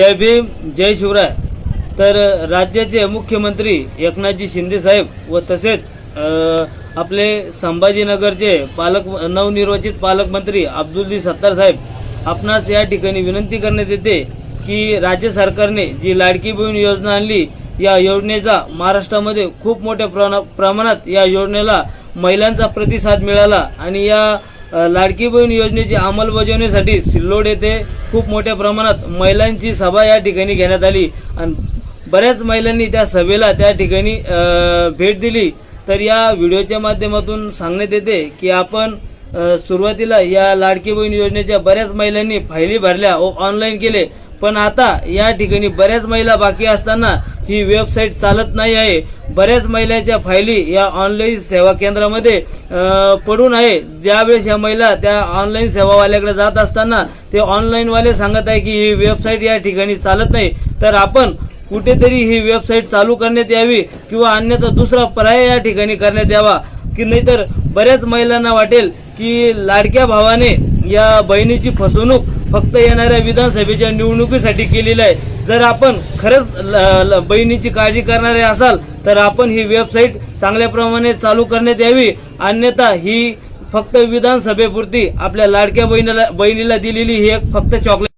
जय भीम जय शिवराय. तर राज्याचे मुख्यमंत्री एकनाथजी शिंदे साहेब व तसेच आपले संभाजीनगरचे पालक नवनिर्वाचित पालकमंत्री अब्दुलजी सत्तार साहेब आपणास या ठिकाणी विनंती करण्यात येते की राज्य सरकारने जी लाडकी बहीण योजना आणली या योजनेचा महाराष्ट्रामध्ये खूप मोठ्या प्रमा- प्रमाणात या योजनेला महिलांचा प्रतिसाद मिळाला आणि या लाडकी बहीण योजनेची अंमलबजावणीसाठी सिल्लोड येथे खूप मोठ्या प्रमाणात महिलांची सभा या ठिकाणी घेण्यात आली. आणि बऱ्याच महिलांनी त्या सभेला त्या ठिकाणी भेट दिली. तर या व्हिडिओच्या माध्यमातून सांगण्यात येते की आपण सुरुवातीला या लाडकी बहीण योजनेच्या बऱ्याच महिलांनी फायली भरल्या व ऑनलाईन केले. पण आता या ठिकाणी बऱ्याच महिला बाकी असताना ही वेबसाईट चालत नाही आहे. बऱ्याच महिलांच्या फायली या ऑनलाईन सेवा केंद्रामध्ये पडून आहे. ज्यावेळेस या महिला त्या ऑनलाईन सेवावाल्याकडे जात असताना ते ऑनलाईनवाले सांगत आहे की ही वेबसाईट या ठिकाणी चालत नाही. तर आपण कुठेतरी ही वेबसाईट चालू करण्यात यावी किंवा अन्यथा दुसरा पर्याय या ठिकाणी करण्यात यावा. की नाहीतर बऱ्याच महिलांना वाटेल की लाडक्या भावाने या बहिणीची फसवणूक फक्त येणाऱ्या विधानसभेच्या निवडणुकीसाठी केलेली आहे. जर आपण खरंच ल- बहिणीची काळजी करणारे असाल तर आपण ही वेबसाईट चांगल्या प्रमाणे चालू करण्यात यावी. अन्यथा ही फक्त विधानसभेपुरती आपल्या लाडक्या बहिणीला बहिणीला दिलेली ही एक फक्त चॉकलेट